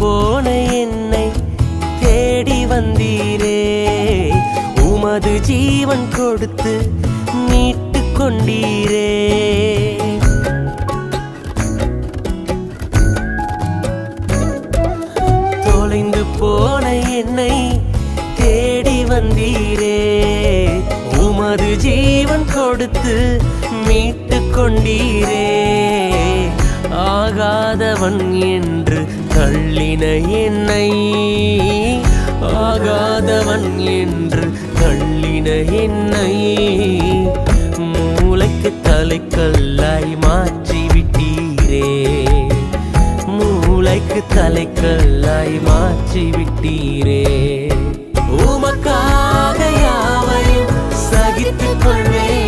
போன என்னை தேடி வந்தீரே. உமது ஜீவன் கொடுத்து மீட்டு கொண்டீரே. தொலைந்து போன என்னை தேடி வந்தீரே. உமது ஜீவன் கொடுத்து மீட்டு கொண்டீரே. ஆகாதவன் என்று தள்ளின என்னை ஆகாதவன் என்று தள்ளின என்னை மூளைக்கு தலைக்கல்லாய் மாற்றி விட்டீரே மூளைக்கு தலைக்கல்லாய் மாற்றி விட்டீரே உமக்காக யாவையும் சகித்துக் கொள்வேன்.